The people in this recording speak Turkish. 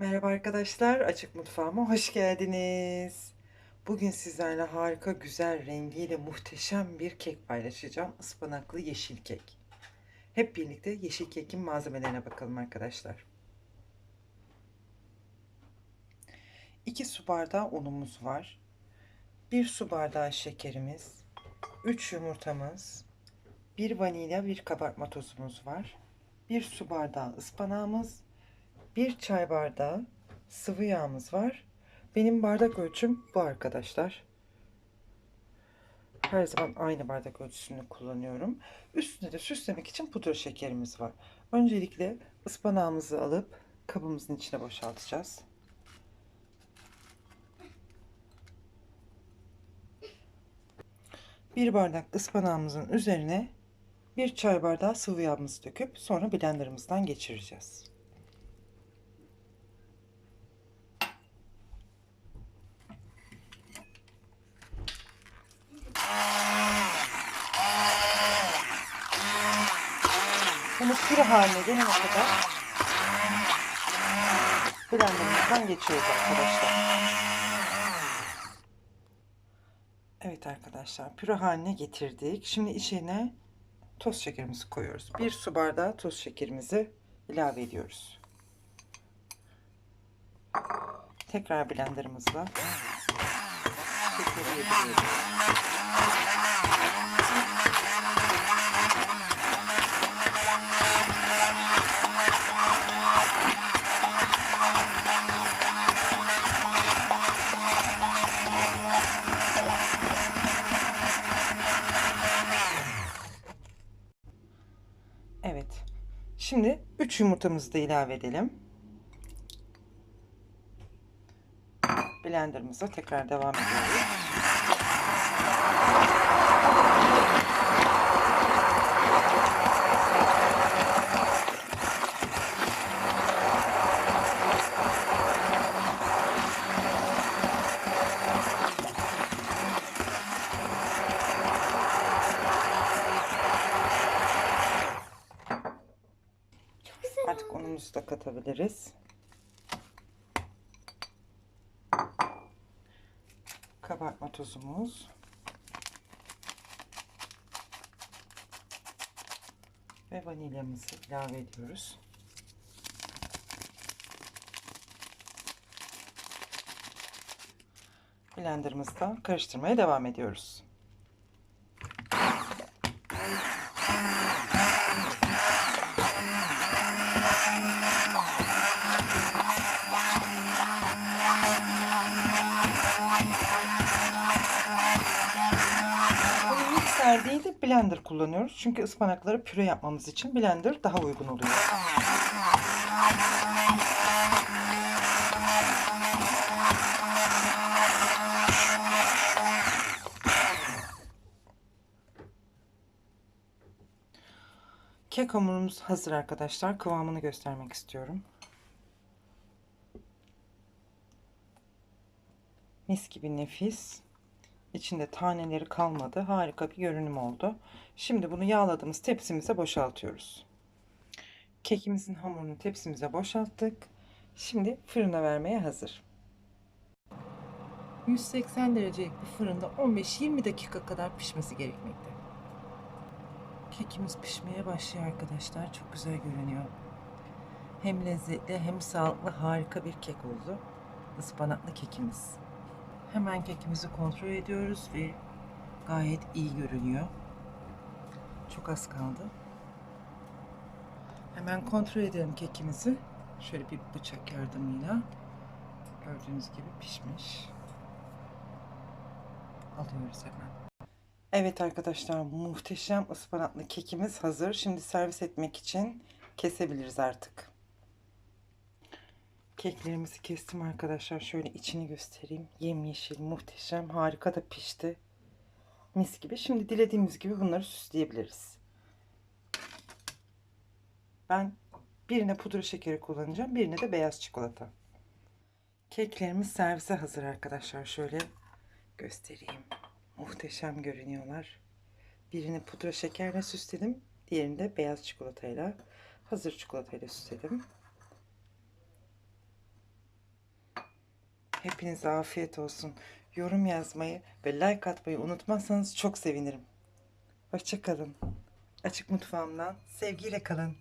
Merhaba arkadaşlar, Açık Mutfağıma hoş geldiniz. Bugün sizlerle harika, güzel, rengiyle muhteşem bir kek paylaşacağım. Ispanaklı yeşil kek. Hep birlikte yeşil kekin malzemelerine bakalım arkadaşlar. 2 su bardağı unumuz var. 1 su bardağı şekerimiz, 3 yumurtamız, 1 vanilya, 1 kabartma tozumuz var. 1 su bardağı ıspanağımız, bir çay bardağı sıvı yağımız var. Benim bardak ölçüm bu arkadaşlar. Her zaman aynı bardak ölçüsünü kullanıyorum. Üstüne de süslemek için pudra şekerimiz var. Öncelikle ıspanağımızı alıp kabımızın içine boşaltacağız. Bir bardak ıspanağımızın üzerine bir çay bardağı sıvı yağımızı döküp sonra blenderımızdan geçireceğiz. Püre haline gelene kadar blenderımızdan geçiyoruz arkadaşlar. Evet arkadaşlar püre haline getirdik. Şimdi içine toz şekerimizi koyuyoruz. Bir su bardağı toz şekerimizi ilave ediyoruz. Tekrar blenderımızla şekeri yediriyoruz. Şimdi 3 yumurtamızı da ilave edelim. Blenderımıza tekrar devam ediyoruz. Artık unumuzu da katabiliriz. Kabartma tozumuz. Ve vanilyamızı ilave ediyoruz. Blenderımızda karıştırmaya devam ediyoruz. Değil de blender kullanıyoruz. Çünkü ıspanakları püre yapmamız için blender daha uygun oluyor. Kek hamurumuz hazır arkadaşlar. Kıvamını göstermek istiyorum. Mis gibi nefis. İçinde taneleri kalmadı. Harika bir görünüm oldu. Şimdi bunu yağladığımız tepsimize boşaltıyoruz. Kekimizin hamurunu tepsimize boşalttık. Şimdi fırına vermeye hazır. 180 derecelik bir fırında 15-20 dakika kadar pişmesi gerekmekte. Kekimiz pişmeye başlıyor arkadaşlar. Çok güzel görünüyor. Hem lezzetli hem sağlıklı harika bir kek oldu. Ispanaklı kekimiz. Hemen kekimizi kontrol ediyoruz ve gayet iyi görünüyor. Çok az kaldı. Hemen kontrol edelim kekimizi. Şöyle bir bıçak yardımıyla. Gördüğünüz gibi pişmiş. Alıyoruz hemen. Evet arkadaşlar muhteşem ıspanaklı kekimiz hazır. Şimdi servis etmek için kesebiliriz artık. Keklerimizi kestim arkadaşlar. Şöyle içini göstereyim. Yemyeşil, muhteşem, harika da pişti. Mis gibi. Şimdi dilediğimiz gibi bunları süsleyebiliriz. Ben birine pudra şekeri kullanacağım. Birine de beyaz çikolata. Keklerimiz servise hazır arkadaşlar. Şöyle göstereyim. Muhteşem görünüyorlar. Birini pudra şekerle süsledim. Diğerini de beyaz çikolatayla, hazır çikolatayla süsledim. Hepinize afiyet olsun. Yorum yazmayı ve like atmayı unutmazsanız çok sevinirim. Hoşçakalın. Açık mutfağımdan sevgiyle kalın.